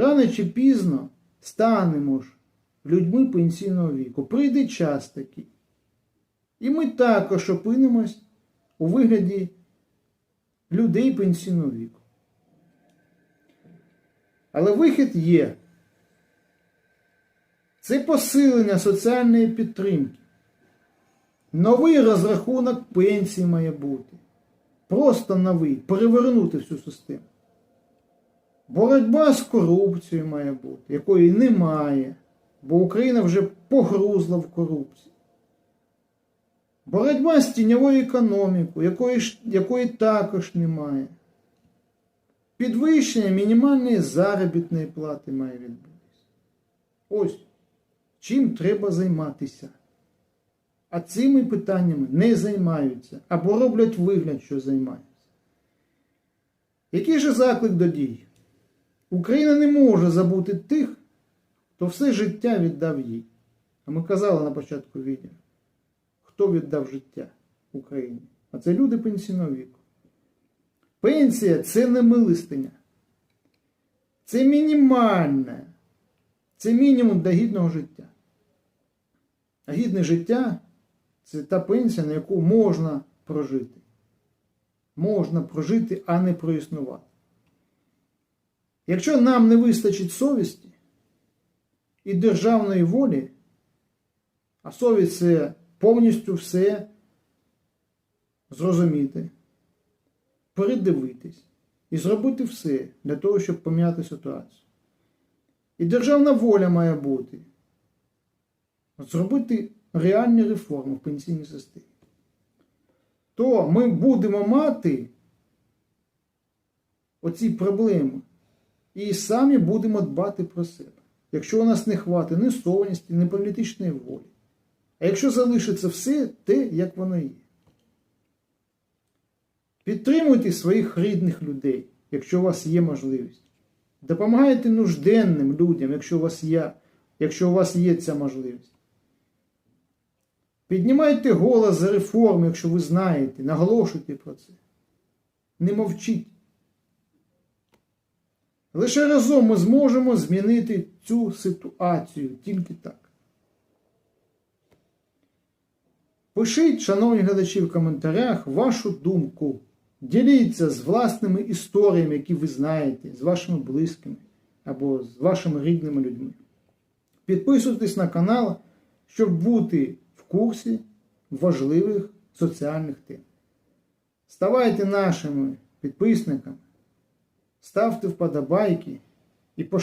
Рано чи пізно станемо ж людьми пенсійного віку. Прийде час такий. І ми також опинимось у вигляді людей пенсійного віку. Але вихід є. Це посилення соціальної підтримки. Новий розрахунок пенсії має бути. Просто новий. Перевернути всю систему. Боротьба з корупцією має бути, якої немає, бо Україна вже погрузла в корупцію. Боротьба з тіньовою економікою, якої, якої також немає. Підвищення мінімальної заробітної плати має відбутися. Ось чим треба займатися. А цими питаннями не займаються або роблять вигляд, що займаються. Який же заклик до дій? Україна не може забути тих, хто все життя віддав їй. А ми казали на початку відео, хто віддав життя Україні. А це люди пенсійного віку. Пенсія це не милостиня. Це мінімальне. Це мінімум до гідного життя. А гідне життя це та пенсія, на яку можна прожити. Можна прожити, а не проіснувати. Якщо нам не вистачить совісті і державної волі, а совість це повністю все зрозуміти, передивитись і зробити все для того, щоб поміняти ситуацію. І державна воля має бути зробити реальні реформи в пенсійній системі. То ми будемо мати оці проблеми і самі будемо дбати про себе. Якщо у нас не хватить ні совісті, ні політичної волі. А якщо залишиться все те, як воно є. Підтримуйте своїх рідних людей, якщо у вас є можливість. Допомагайте нужденним людям, якщо у вас є, якщо у вас є ця можливість. Піднімайте голос за реформи, якщо ви знаєте, наголошуйте про це. Не мовчіть. Лише разом ми зможемо змінити цю ситуацію тільки так. Пишіть, шановні глядачі, в коментарях вашу думку. Діліться з власними історіями, які ви знаєте, з вашими близькими або з вашими рідними людьми. Підписуйтесь на канал, щоб бути в курсі важливих соціальних тем. Ставайте нашими підписниками, ставте вподобайки і поширюйте.